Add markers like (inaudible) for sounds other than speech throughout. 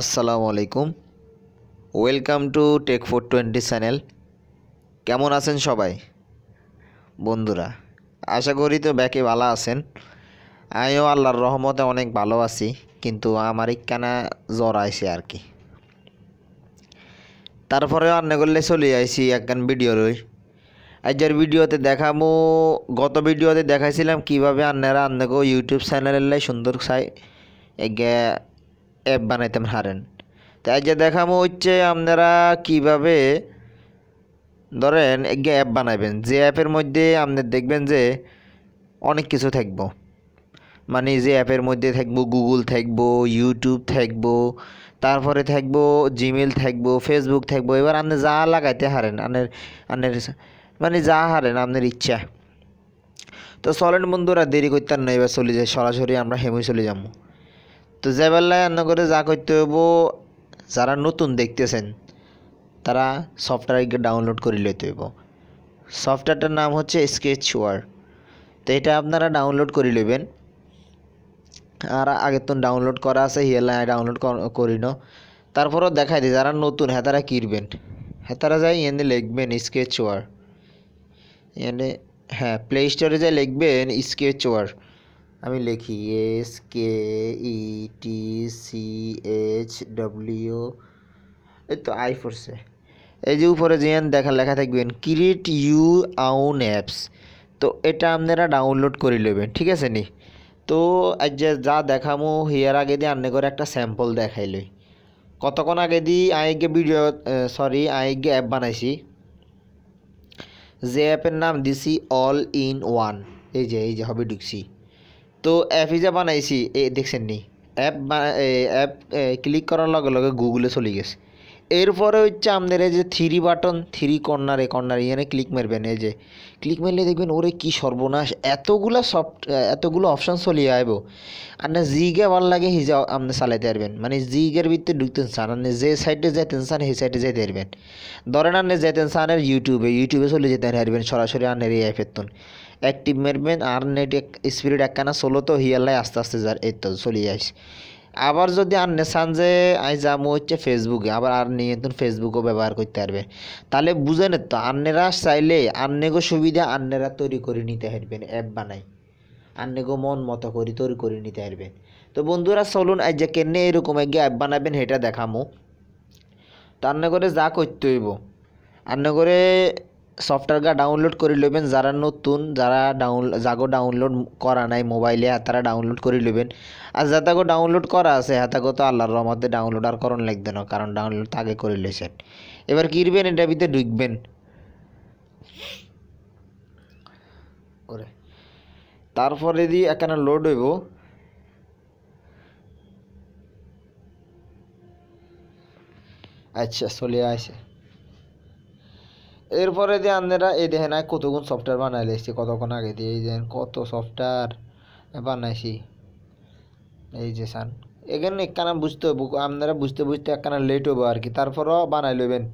আসসালামু আলাইকুম। Welcome to tech four twenty channel কেমন আছেন সবাই? বন্ধুরা, আশা করি তো ব্যাকে ভালো আছেন। আমিও আল্লাহর রহমতে অনেক ভালো আছি, কিন্তু আমার ইকানা জ্বর আইছে আর কি। তারপরে অন্য করলে চলে আইছি একখান ভিডিও রই। আজকের ভিডিওতে দেখাবো গত ভিডিওতে দেখাইছিলাম কীভাবে আন্নারা আন্নাকে ইউটিউব চ্যানেলের সুন্দর সাই এগে অ্যাপ বানাইতাম হারেন। তাই যে দেখাবো হচ্ছে আপনারা কীভাবে ধরেন এগে অ্যাপ বানাবেন যে অ্যাপের মধ্যে আপনার দেখবেন যে অনেক কিছু থাকব। মানে যে অ্যাপের মধ্যে থাকব, গুগল থাকব, ইউটিউব থাকব, তারপরে থাকব জিমেল থাকব, ফেসবুক থাকব, এবার আপনি যা লাগাইতে হারেন, আপনার আপনার মানে যা হারেন আপনার ইচ্ছা। তো চলেন বন্ধুরা, দেরি করতে না, এবার চলে যায় সরাসরি আমরা হেমে চলে যাব। তো যে বেলায় রান্না করে যা করতে হইব, যারা নতুন দেখতেছেন, তারা সফটওয়্যারকে ডাউনলোড করে লইতে হইব। সফটওয়্যারটার নাম হচ্ছে স্কেচ ওয়ার তো এটা আপনারা ডাউনলোড করে নেবেন আর আগের তো ডাউনলোড করা আছে হিয়ালা ডাউনলোড করি ন। তারপরও দেখাই দিই, যারা নতুন হ্যাঁ তারা কিনবেন হ্যাঁ তারা যাই এনে লিখবেন স্কেচ ওয়ার এনে হ্যাঁ প্লে স্টোরে যাই লিখবেন স্কেচ ওয়ার আমি লিখি S K E T C H W. এই তো আই ফোরসে এই যে উপরে যে দেখা লেখা থাকবেন ক্রিয়েট ইউ আউন অ্যাপস তো এটা আপনারা ডাউনলোড করে নেবেন, ঠিক আছে নি? তো আজ যে যা দেখামো, হিয়ার আগে দিয়ে আন্নে করে একটা স্যাম্পল দেখাইলই কতক্ষণ আগে দিয়ে আইগে ভিডিও সরি আইগে অ্যাপ বানাইছি? যে অ্যাপের নাম দিছি অল ইন ওয়ান এই যে এই যে, হবে ঢুকছি। তো অ্যাপ যা বানাইছি এ দেখছেন নি? অ্যাপ অ্যাপ ক্লিক করার লগে লগে গুগলে চলে গেছে। এরপরে হচ্ছে আপনার এই যে থ্রি বাটন থ্রি কর্নারে কর্নারে এখানে ক্লিক মারবেন, এই যে ক্লিক মারলে দেখবেন ওরে কি সর্বনাশ, এতগুলো সফট এতগুলো অপশান চলিয়ে আইব। আপনার জিগে ভালো লাগে, হিজা আপনি চালাইতে পারবেন। মানে জিগের ভিতরে ঢুকতেন চান আপনি যে সাইডে যাইতেন চান সেই সাইডে যাইতে পারবেন। ধরেন আপনি যাইতেন চানের ইউটিউবে ইউটিউবে চলে যেতে পারবেন, সরাসরি আপনার এই অ্যাপের অ্যাক্টিভ মারবেন আর নেট স্পিরিট একখানা চলো তো হিয়ালাই আস্তে আস্তে যার, এই তো চলিয়ে আসে আবার যদি আর নেশান যে আই যাব হচ্ছে ফেসবুকে আবার আর নিয়ে তো ফেসবুকও ব্যবহার করতে পারবে। তাহলে বুঝে বুঝেন তো আন্নেরা চাইলে আন্নেগো সুবিধা আন্নেরা তৈরি করে নিতে পারবেন অ্যাপ বানাই। আন্নেগো মন মতো করে তৈরি করে নিতে পারবেন। তো বন্ধুরা, চলুন আজ যে কেনে এরকম এক অ্যাপ বানাবেন সেটা দেখামো। তো আন্নে করে যা করতে হইব আন্নে করে সফটওয়্যারটা ডাউনলোড করে নেবেন যারা নতুন, যারা ডাউন যাগো ডাউনলোড করা নাই মোবাইলে তারা ডাউনলোড করে নেবেন আর যাতাগো ডাউনলোড করা আছে হাতাগো তো আল্লাহর রহমতে ডাউনলোড আর করণ লাগবে না, কারণ ডাউনলোড আগে করে লেছেন এবার কিরবেন? এটা ভিতরে ঢুকবেন। ওরে। তারপরে দিয়ে একখানা লোড হইব। আচ্ছা চলে আসে। এরপরে দিয়ে আপনারা এই দেখেন আর কতক্ষণ সফটওয়্যার বানাই এসছি, কতক্ষণ আগে দিয়ে, এই দেখেন কত সফটওয়্যার বানাইছি। এই যে সান এখানে একখানা বুঝতে হব আপনারা বুঝতে বুঝতে একখানা লেট হব আর কি, তারপরও বানাই লবেন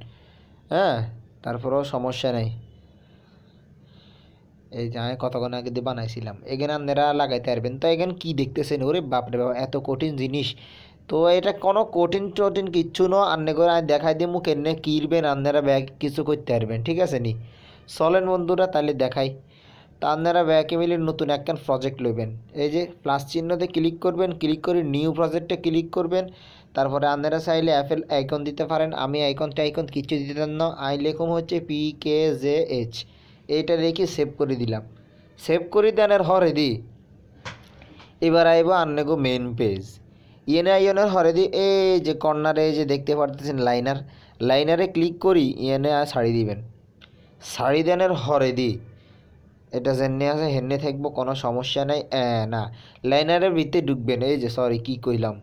হ্যাঁ? তারপরেও সমস্যা নেই। এই যে আমি কতক্ষণ আগে দিয়ে বানাইছিলাম, এখানে আপনারা লাগাইতে পারবেন। তো এখানে কী দেখতেছেন? ওরে বাপরে বাবা এত কঠিন জিনিস। তো এটা কোনো কঠিন টঠিন কিচ্ছু ন আন্নে করে আমি দেখাই মুখ এনে কিরবেন, আপনারা ব্যাগ কিছু করতে পারবেন, ঠিক আছে নি? চলেন বন্ধুরা, তাহলে দেখাই। তা আপনারা ব্যাগে মিলে নতুন একখান প্রজেক্ট লইবেন। এই যে প্লাস চিহ্নতে ক্লিক করবেন ক্লিক করে নিউ প্রজেক্টে ক্লিক করবেন। তারপরে আপনারা চাইলে অ্যাপেল আইকন দিতে পারেন। আমি আইকন কিছু দিতে না। আই লেখম হচ্ছে পি কে জে এইচ এইটা রেখে সেভ করে দিলাম। সেভ করে দেন আর হরে দি এবার আইব আন্নেগো মেন পেজ ইয়েনে আইনের হরে দি, এই যে কর্নারে যে দেখতে পারতেছেন লাইনার লাইনারে ক্লিক করি ইয়েনে আর শাড়ি দিবেন। শাড়ি দেনের হরে দি, এটা জেনে আছে হেনে থাকব, কোনো সমস্যা নাই না। লাইনারের ভিতরে ঢুকবেন, এই যে সরি কি কইলাম।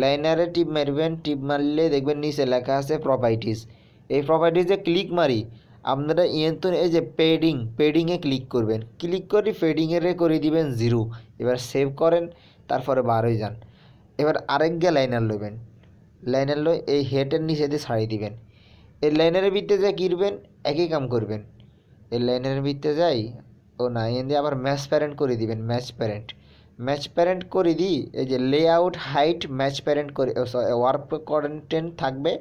লাইনারে টিপ মারবেন, টিপ মারলে দেখবেন নিচে লেখা আছে প্রপার্টিস এই প্রপার্টিসে ক্লিক মারি, আপনারা ইয়েন্তন, এই যে পেডিং পেডিংয়ে ক্লিক করবেন। ক্লিক করে পেডিংয়ে করে দিবেন জিরো এবার সেভ করেন, তারপরে বার হয়ে যান। এবার আরেকগা লাইনার লইবেন। লাইনার লই এই হেডের নিচে দিয়ে ছাড়ি দিবেন। এই লাইনারের ভিতরে যা কিনবেন একই কাম করবেন। এই লাইনারের ভিতরে যাই, ও না এন দিয়ে আবার ম্যাচ প্যারেন্ট করে দিবেন ম্যাচ প্যারেন্ট ম্যাচ প্যারেন্ট করে দিই, এই যে লেআউট হাইট ম্যাচ প্যারেন্ট করে ওয়ার্ক কন্টেন্ট থাকবে।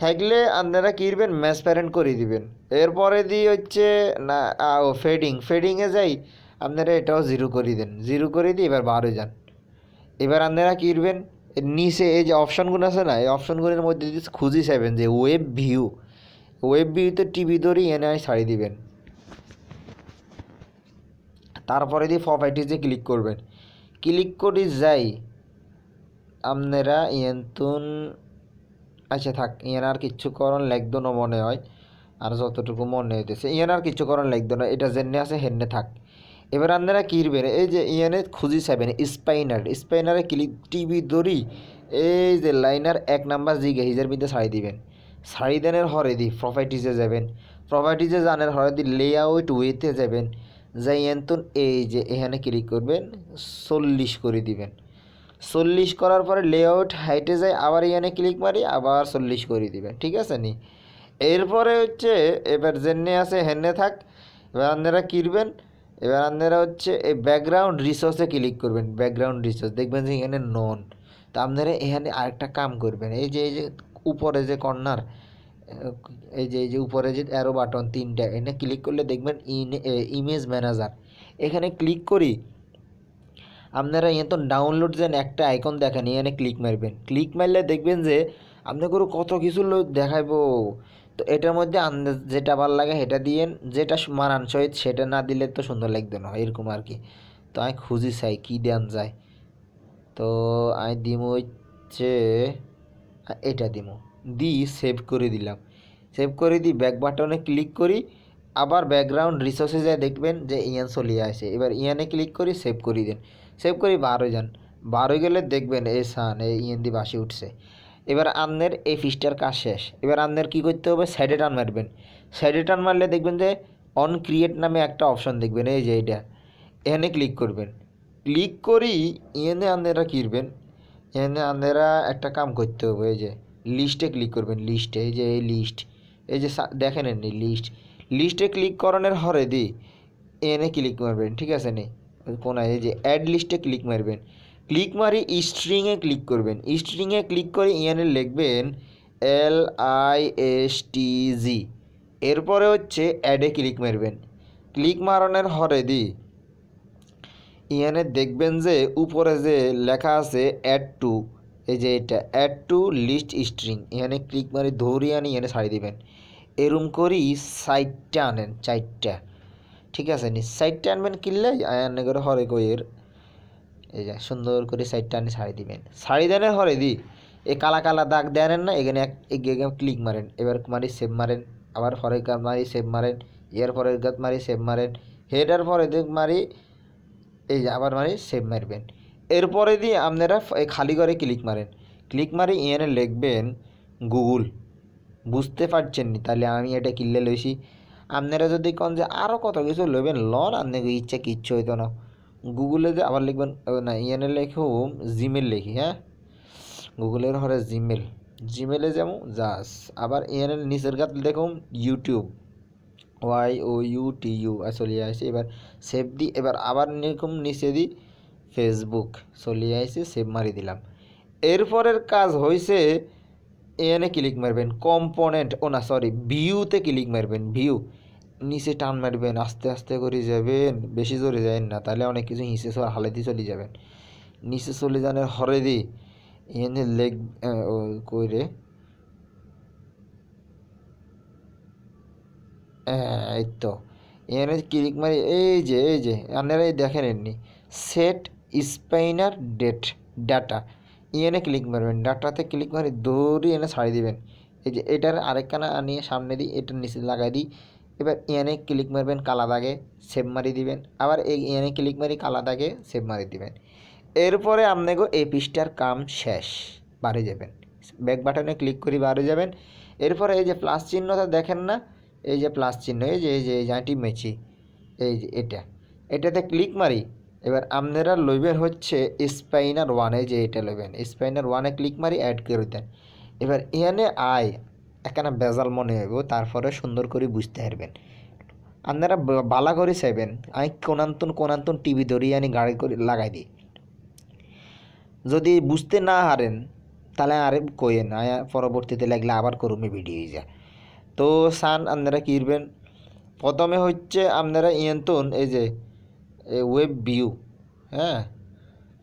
থাকলে আপনারা কী করবেন ম্যাচ প্যারেন্ট করে দিবেন। এরপরে দিয়ে হচ্ছে, না ও ফেডিং ফেডিংয়ে যাই, আপনারা এটাও জিরো করে দেন। জিরো করে দিয়ে এবার বারো যান। এবার আপনারা কী করবেন? নিচে এই যে অপশানগুলো আছে না, এই অপশানগুলোর মধ্যে যদি খুঁজি চাইবেন যে ওয়েব ভিউ ওয়েব ভিউতে টিভি ধরেই এনে ছাড়ি দিবেন। তারপরে দিয়ে প্রপার্টিজে ক্লিক করবেন। ক্লিক করে যাই, আপনারা ইয়েন্তুন আচ্ছা থাক, ইয়ান আর কিচ্ছু করণ লাগতো না মনে হয়, আর যতটুকু মনে হইতেছে, ইয়ান আর কিচ্ছু করণ লাগতো না, এটা জেনে আছে হেনে থাক। এবার আপনারা কিনবেন এই যে ইয়ানে খুঁজি চাইবেন, স্পাইনার। স্পাইনারে ক্লিক টিভি দড়ি, এই যে লাইনার এক নাম্বার জিগে, হিজের মধ্যে ছাড়ি দিবেন। ছাড়ি দেনের হরে দি প্রপার্টিজে যাবেন। প্রপার্টিজে জানের হরে দি লেআউট ওয়েতে যাবেন। যাই এন্তন এই যে এখানে ক্লিক করবেন, চল্লিশ করে দিবেন। চল্লিশ করার পরে লেআউট হাইটে যায় আবার এখানে ক্লিক মারি, আবার চল্লিশ করে দিবেন। ঠিক আছে নি? এরপরে হচ্ছে, এবার জেনে আছে হেনে থাক। এবার আপনারা কিনবেন এবার আপনারা হচ্ছে এই ব্যাকগ্রাউন্ড রিসোর্সে ক্লিক করবেন ব্যাকগ্রাউন্ড রিসোর্স দেখবেন যে এখানে নন তা আপনারা এখানে আরেকটা কাম করবেন, এই যে এই যে উপরে যে কর্নার এই যে এই যে উপরে যে অ্যারো বাটন তিনটা, এখানে ক্লিক করলে দেখবেন ইমেজ ম্যানেজার এখানে ক্লিক করি, আপনারা এখানে তো ডাউনলোড যেন একটা আইকন দেখেন, এখানে ক্লিক মারবেন। ক্লিক মারলে দেখবেন যে, আপনাকে কত কিছু দেখাইবো। তো এটার মধ্যে আন্দাজ যেটা ভালো লাগে সেটা দিয়েন যেটা মানান সহিত সেটা না দিলে তো সুন্দর লাগবে না, এরকম আর কি। তো আমি খুঁজি চাই কী দেন যায়। তো আমি দিম হচ্ছে এটা দিম। দি সেভ করে দিলাম। সেভ করে দিই ব্যাক বাটনে ক্লিক করি, আবার ব্যাকগ্রাউন্ড রিসোর্সে যায় দেখবেন যে ইয়ান চলিয়ে আসে। এবার ইয়ানে ক্লিক করি সেভ করে দেন। সেভ করি, বারো যান বারো গেলে দেখবেন, এ সান এই ইয়ান দি বাসি উঠছে। এবার আপনার এই ফিসটার কাজ শেষ। এবার আপনার কী করতে হবে? সাইডে টান মারবেন। সাইডে টান মারলে দেখবেন যে অন ক্রিয়েট নামে একটা অপশন দেখবেন, এই যে এটা এখানে ক্লিক করবেন। ক্লিক করি এনে আপনারা কিনবেন এনে আপনারা একটা কাম করতে হবে, এই যে লিস্টে ক্লিক করবেন লিস্টে এই যে এই লিস্ট এই যে দেখেন নি লিস্ট লিস্টে ক্লিক করানোর হরে দি এনে ক্লিক মারবেন, ঠিক আছে নি? কোনায়, এই যে অ্যাড লিস্টে ক্লিক মারবেন। ক্লিক মারি স্ট্রিংয়ে ক্লিক করবেন। স্ট্রিংয়ে ক্লিক করে ইয়ানে লিখবেন এল আই এস টি জি এরপরে হচ্ছে অ্যাডে ক্লিক মারবেন। ক্লিক মারানোর হরে দি ইয়ানে দেখবেন যে উপরে যে লেখা আছে অ্যাড টু এই যে এটা অ্যাড টু লিস্ট স্ট্রিং এখানে ক্লিক মারি ধরি আনি এখানে ছাড়ি দিবেন। এরম করি সাইডটা আনেন, চারটা। ঠিক আছে, নি সাইডটা আনবেন কিনলে, আয়ান করে হরে কইয়ের এই যে সুন্দর করে সাইডটা আনি ছাড়ি দিবেন। ছাড়ি দেন হরে দি এই কালা কালা দাগ দেন না, এখানে এক ক্লিক মারেন। এবার মারি সেভ মারেন, আবার পরে গাত মারি সেভ মারেন ইয়ার পরে গাত মারি সেভ মারেন হেডার পরে দিক মারি, এই যে আবার মারি সেভ মারবেন। এরপরে দিয়ে আপনারা এই খালি করে ক্লিক মারেন। ক্লিক মারি এনে লিখবেন গুগল বুঝতে পারছেন নি? তাহলে আমি এটা কিনলে লইছি। আপনারা যদি কন যে আরও কত কিছু লইবেন, লন, আপনাকে ইচ্ছা কিচ্ছু হইতো না। গুগলে যে আবার লিখবেন না ইএনএ লেখুম জিমেল লিখি হ্যাঁ? গুগলের হরে জিমেল জিমেলে যেমন, যাস। আবার ইএনএল নিচের গাত দেখুন YouTube Y O U T U চলিয়ে আসে। এবার সেভ দি, এবার আবার এরকম নিচে দিই ফেসবুক চলিয়ে আসে সেভ মারি দিলাম। এরপরের কাজ হয়েছে এনে ক্লিক মারবেন। কম্পোনেন্ট ও না সরি ভিউতে ক্লিক মারবেন ভিউ নিচে টান মারবেন, আস্তে আস্তে করে যাবেন, বেশি জোরে যাবেন না, তাহলে অনেক কিছু হিসে হালাতি চলে যাবেন। নিচে চলে যানের হরে দি এনে লেগ কইরে এই তো এখানে ক্লিক মারি, এই যে এই যে আপনারা দেখেন এমনি, সেট স্পাইনার ডেট, ডাটা, এনে ক্লিক মারবেন, ডাটাতে ক্লিক মারি দৌড়ি এনে ছাড়িয়ে দিবেন। এই যে, এটার আরেকখানা আনিয়ে সামনে দিই এটার নিচে লাগাই দিই এবার এনে ক্লিক মারবেন, কালা দাগে সেভ মারি দিবেন। আবার এই এনে ক্লিক মারি, কালা দাগে সেভ মারি দিবেন। এরপরে আপনাকে এই পৃষ্ঠার কাম শেষ, বাড়ি যাবেন। ব্যাক বাটনে ক্লিক করি বাড়ি যাবেন। এরপরে এই যে প্লাস চিহ্নটা দেখেন না, এই যে প্লাস চিহ্ন, এই যে এই যে, এই জাঁটি মেছি এই যে এটা। এটাতে ক্লিক মারি, এবার আপনারা লইবেন হচ্ছে স্পাইনার ওয়ানে যে এটা লইবেন। স্পাইনার ওয়ানে ক্লিক মারি অ্যাড করে দেন। এবার এখানে আয় এখানে বেজাল মনে হইব, তারপরে সুন্দর করে বুঝতে পারবেন। আপনারা বালা করে চাইবেন, আমি কোনান্তন কোনান্তন টিভি ধরিয়ে আনি, গাড়ি করে লাগাই দিই। যদি বুঝতে না হারেন, তাহলে আরে কইেন পরবর্তীতে লাগলে আবার করুমে ভিডিও যায় তো সান আপনারা কিনবেন প্রথমে হচ্ছে আপনারা ইয়ন্তন, এই যে ওয়েব ভিউ হ্যাঁ?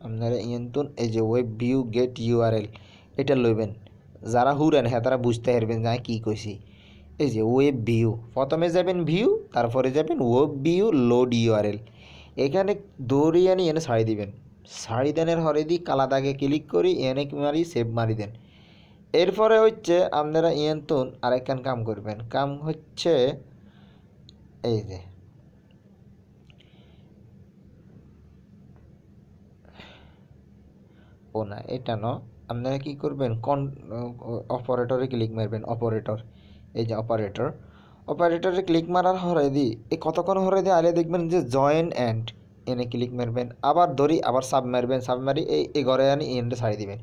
আপনারা ইয়ন্তন, এই যে ওয়েব ভিউ গেট ইউআরএল এটা লইবেন। যারা হুরেন হ্যাঁ তারা বুঝতে পারবেন যে কী কইছি। এই যে ওয়েব ভিউ প্রথমে যাবেন ভিউ তারপরে যাবেন ওয়েব ভিউ লোড ইউআরএল এখানে দৌড়িয়ে আনি, এনে ছাড়ি দিবেন। ছাড়ি দেনের হরে দি কালা দাগে ক্লিক করি, এনে মারি সেভ মারি দেন। এরপরে হচ্ছে আপনারা ইয়ন্তন আরেকখান কাম করবেন। কাম হচ্ছে, এই যে, ও না, এটা ন আপনারা কি করবেন? কন অপারেটরে ক্লিক মারবেন অপারেটর এই যে অপারেটর অপারেটরে ক্লিক মারার হরে দি এই কতক্ষণ হরে দিয়ে আলে দেখবেন যে জয়েন অ্যান্ড এনে ক্লিক মারবেন। আবার ধরি, আবার সাব মারবেন সাব মারি এই এই ঘরে আনি এন্ডে ছাড়ি দিবেন।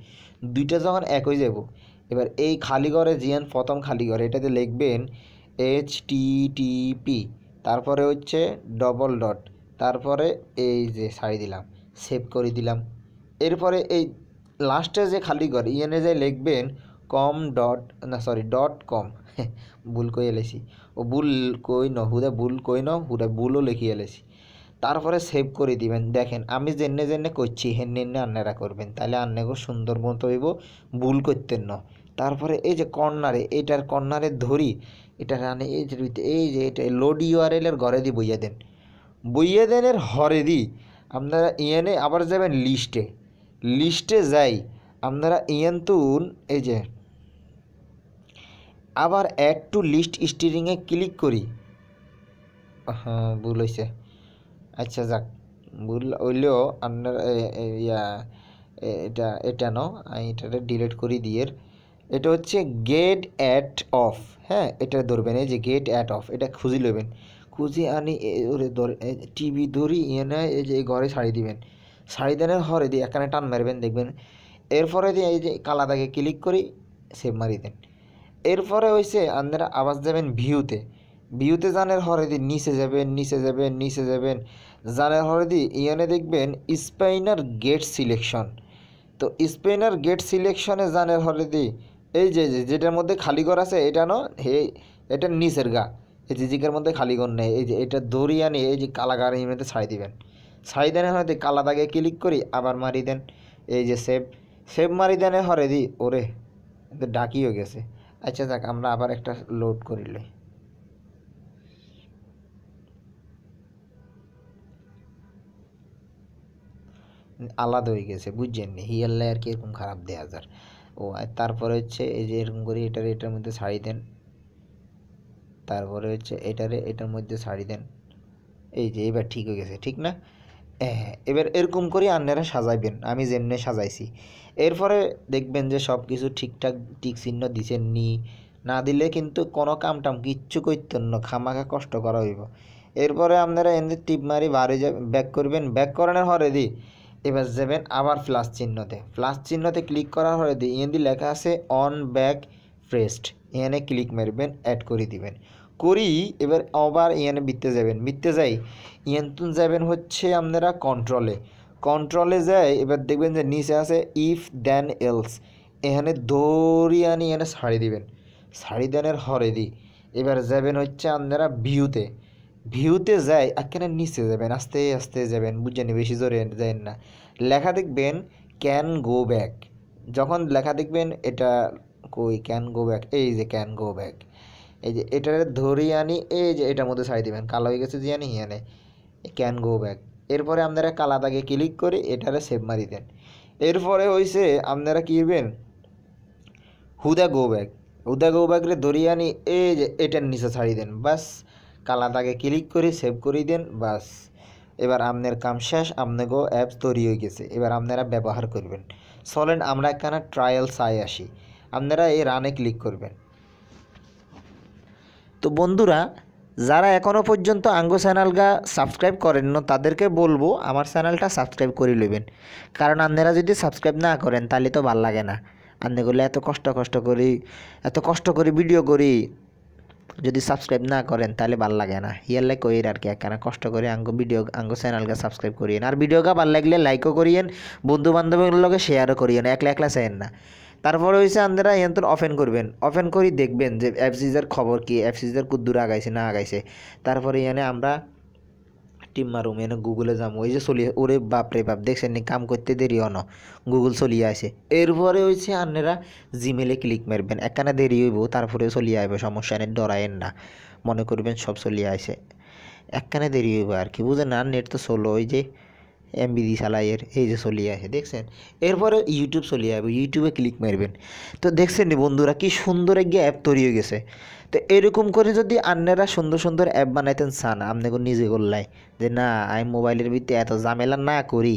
দুইটা যখন এক হয়ে যাব এবার এই খালি ঘরে জিয়ান প্রথম খালি ঘরে, এটাতে লিখবেন এইচ টি টি পি তারপরে হচ্ছে ডবল ডট তারপরে এই যে ছাড়ি দিলাম সেভ করে দিলাম। এরপরে এই লাস্টে যে খালি ঘর ইএনে যে লিখবেন, কম ডট, না সরি ডট কম। (laughs) ভুল কই এলেছি ও ভুল কই ন, হুদা ভুল কই ন, হুদা ভুলও লিখি এলেছি তারপরে সেভ করে দিবেন। দেখেন, আমি জেনে জেনে করছি হেনে হেনে আন্নারা করবেন। তাহলে আন্নাগো সুন্দর মতো হইব, ভুল করতেন না। তারপরে এই যে কর্নারে এটার কর্নারে ধরি, এটা রানে, এই যে এই যে এটা লোড ইউআরএল এর ঘরে দিয়ে বইয়া দেন। বইয়া দেনের হরে দি, আপনারা ইয়েনে আবার যাবেন লিস্টে লিস্টে যাই, আপনারা ইয়েন্তুন, এই যে, আবার অ্যাড টু লিস্ট স্টিরিংয়ে ক্লিক করি। হ্যাঁ ভুল হয়েছে আচ্ছা যাক, ভুল হইলেও আপনার ইয়া এটা এটা ন আমি এটাকে ডিলিট করি দিয়ে। এটা হচ্ছে গেট অ্যাট অফ হ্যাঁ এটা ধরবেন, এই যে গেট অ্যাট অফ এটা খুঁজি লবেন খুঁজি আনি টিভি ধরি ইয়ে এনে এই যে ঘরে ছাড়ি দিবেন। দেনের হরে দিয়ে এখানে টান মারবেন, দেখবেন এরপরে দিয়ে এই যে কালা দাগে ক্লিক করি সেভ মারি দেন। এরপরে হয়েছে আপনারা আবার যাবেন ভিউতে ভিউতে জানের হরে দিয়ে নিচে যাবেন নিচে যাবেন নিচে যাবেন। জানের হরে দিয়ে ইয়ানে দেখবেন স্পাইনার গেট সিলেকশন তো স্পেনার গেট সিলেকশনে জানের হরে দি এই যে, যে- যেটার মধ্যে খালি ঘর আছে, এটা ন, হে এটার নিচের গা। এই যে জিকের মধ্যে খালি ঘর নেই, এই যে, এটা দড়ি আনি, এই যে কালাগার মধ্যে ছাই দিবেন। ছাই দেন হরে কালা দাগে ক্লিক করি, আবার মারি দেন। এই যে সেভ সেভ মারি দেন হরে দি, ওরে ডাকিও গেছে। আচ্ছা যাক, আমরা আবার একটা লোড করিলে আলাদা হয়ে গেছে, বুঝছেন হিয়ার লেয়ার কীরকম খারাপ দেয়া যার? ও তারপরে হচ্ছে এই যে এরকম করে এটারে এটার মধ্যে ছাড়ি দেন। তারপরে হচ্ছে এটারে এটার মধ্যে ছাড়ি দেন। এই যে এবার ঠিক হয়ে গেছে, ঠিক না? হ্যাঁ এবার এরকম করে আন্নারা সাজাইবেন আমি যেমনি সাজাইছি। এরপরে দেখবেন যে সব কিছু ঠিকঠাক টিক চিহ্ন দিছেন নি, না দিলে কিন্তু কোনো কাম টাম কিচ্ছু করতেন খামাখা কষ্ট করা হইব। এরপরে আপনারা এমনি টিপ মারি বাড়ি ব্যাক করবেন, ব্যাক করানোর হরে দি, এবার যাবেন আবার প্লাস চিহ্নতে। প্লাস চিহ্নতে ক্লিক করার হরে দি এখানে লেখা আছে অন ব্যাক প্রেসড এখানে ক্লিক মারবেন অ্যাড করে দিবেন। করি, এবার আবার ইয়ানে বিতে যাবেন। বিতে যাই ইয়ান্তুন যাবেন হচ্ছে আপনারা কন্ট্রোলে কন্ট্রোলে যায় এবার দেখবেন যে নিচে আছে ইফ দেন এলস এখানে দৌড়ি আনি এখানে ছাড়ি দিবেন। ছাড়ি দেনের হরে দি এবার যাবেন হচ্ছে আপনারা ভিউতে। ভিউতে যাই, এখানে নিচে যাবেন, আস্তে আস্তে যাবেন, বুঝছেন বেশি জোরে যাবেন না। লেখা দেখবেন ক্যান গো ব্যাক যখন লেখা দেখবেন, এটা কই? ক্যান গো ব্যাক এই যে ক্যান গো ব্যাক এই যে এটারে ধরিয়ে আনি, এই যে এটার মধ্যে ছাড়ি দিবেন। কালো হয়ে গেছে যে আনি ক্যান গো ব্যাক এরপরে আপনারা কালা দাগে ক্লিক করে এটারে সেভ মারি দেন। এরপরে হইছে, আপনারা কি করবেন হুদা গো ব্যাক হুদা গো ব্যাগরে ধরিয়ে আনি, এই যে এটার নিচে ছাড়ি দেন। বাস, কালা দাগে ক্লিক করে সেভ করে দেন, বাস। এবার আপনার কাম শেষ আপনাকেও অ্যাপস তৈরি হয়ে গেছে। এবার আপনারা ব্যবহার করবেন। চলেন আমরা একখানা ট্রায়াল চাই আসি। আপনারা এই রানে ক্লিক করবেন। তো বন্ধুরা, যারা এখনও পর্যন্ত আঙ্গো চ্যানেলটা সাবস্ক্রাইব করেন না তাদেরকে বলব আমার চ্যানেলটা সাবস্ক্রাইব করে নেবেন। কারণ আপনারা যদি সাবস্ক্রাইব না করেন, তাহলে তো ভালো লাগে না। আপনাগুলো এত কষ্ট কষ্ট করি, এত কষ্ট করে ভিডিও করি, যদি সাবস্ক্রাইব না করেন, তাহলে ভালো লাগে না। ইয়ারলে কইর আর কি একখানা কষ্ট করে আঙ্গো ভিডিও, আঙ্গো চ্যানেলকে সাবস্ক্রাইব করিয়েন। আর ভিডিওটা ভালো লাগলে লাইকও করিয়েন বন্ধু বান্ধবের লগে শেয়ারও করিয়েন, একলা একলা চাইেন না। তারপরে হয়েছে আপনারা এনতন অফেন করবেন। অফেন করি দেখবেন যে এফসিজের খবর কি? এফসিজের কুদ্দুর আগাইছে না আগাইছে। তারপরে এনে আমরা টিম মারুম এনে গুগলে যাম। ওই যে চলি ওরে বাপরে বাপ, দেখছেন নি? কাম করতে দেরি অন। গুগল চলিয়ে আসে এরপরে হয়েছে আপনারা জিমেলে ক্লিক মারবেন। একখানা দেরি হইব, তারপরে চলিয়ে আসবে সমস্যা নেই, ডরায়েন না। মনে করবেন সব চলিয়ে আসে একখানে দেরি হইব আর কি। বুঝেন না নেট তো চলো ওই যে এমবি দি চালাইয়ের এই যে চলিয়ে আসে, দেখছেন? এরপরে ইউটিউব চলিয়ে আসবে ইউটিউবে ক্লিক মারবেন। তো দেখছেন বন্ধুরা, কি সুন্দর একটা অ্যাপ তৈরি হয়ে গেছে। তো এরকম করে যদি আন্নারা সুন্দর সুন্দর অ্যাপ বানাইতেন চান আপনাকে নিজে করলাই যে না, আমি মোবাইলের ভিতরে এত ঝামেলা না করি,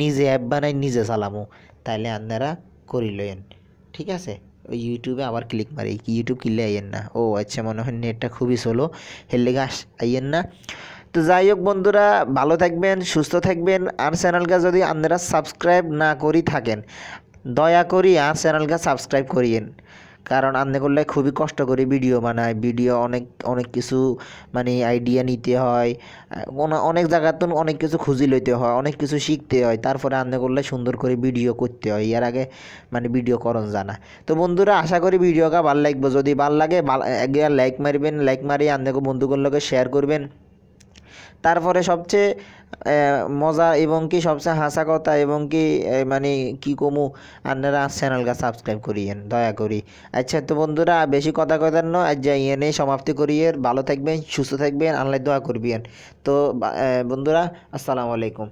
নিজে অ্যাপ বানাই, নিজে চালামো। তাইলে আপনারা করি লইন ঠিক আছে? ওই ইউটিউবে আবার ক্লিক মারি। ইউটিউব কিনলে আইয়েন না? ও আচ্ছা মনে হয় নেটটা খুবই স্লো হের লেগে আস, আইয়েন না। তো যাই হোক বন্ধুরা, ভালো থাকবেন, সুস্থ থাকবেন। আর চ্যানেলকে যদি আপনারা সাবস্ক্রাইব না করি থাকেন, দয়া করি আর চ্যানেলকে সাবস্ক্রাইব করিয়েন। কারণ আপনি করলে খুবই কষ্ট করে ভিডিও বানায় ভিডিও অনেক অনেক কিছু মানে আইডিয়া নিতে হয়। অনে- অনেক জায়গাতে অনেক কিছু খুঁজি লইতে হয়, অনেক কিছু শিখতে হয়। তারপরে আপনি করলে সুন্দর করে ভিডিও করতে হয়, এর আগে মানে ভিডিও করণ জানা। তো বন্ধুরা, আশা করি ভিডিওটা ভালো লাগবে। যদি ভালো লাগে লাইক মারবেন লাইক মারি আপনাকে বন্ধুগুলোকে শেয়ার করবেন। তারপরে সবচেয়ে মজা এবং কি সবচেয়ে হাসা কথা এবং কি মানে কি কমু, আপনারা চ্যানেলটা সাবস্ক্রাইব করিয়েন, দয়া করি। আচ্ছা তো বন্ধুরা, বেশি কথা কথার নয় আজ যাই এনে সমাপ্তি করিয়ে, ভালো থাকবেন, সুস্থ থাকবেন, আল্লাহ দোয়া করবেন। তো বন্ধুরা, আসসালামু আলাইকুম।